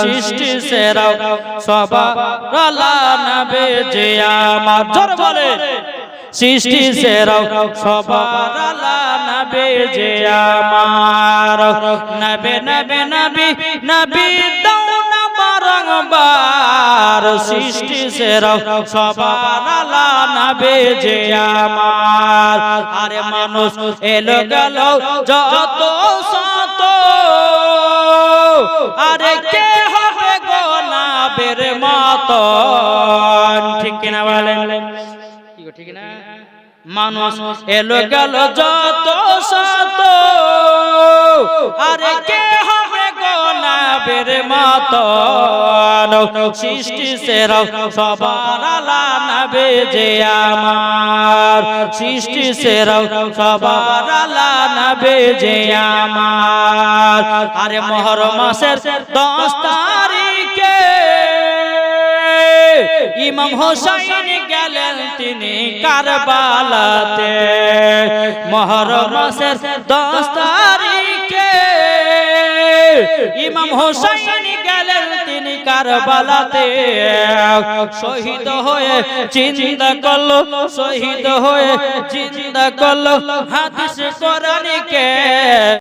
সৃষ্টি সেরাও সবার জোর বলে, সৃষ্টি সেরাও সবার যে আমার। নবে নবে, নবী নবী সৃষ্টি সেরাও সবার আলা নবে আমার। আরে মানুষ এলো গেল যত আরে কে হবে গো নাবের মতন? ঠিক কিনা বলেন? কি গো ঠিক না? মানুষ এলো গেল যত শত। আরে কে হবে গো নাবের মতন? সৃষ্টি সেরাও সবার আলা নবে যে আমার। সৃষ্টি সেরাও সবার আলা নবে যে আমার। আরে মহর মাসের দশ তারিখে ইমাম হোসাইন গেলেন তিনি কারবালাতে। মহরম মাসের দশ তারিখে ইমাম হোসাইন গেলেন তিনি কারবালাতে। শহীদ হয়ে চিন্তা করল শহীদ হয়ে চিন্তা করল হাদিস কোরআনকে।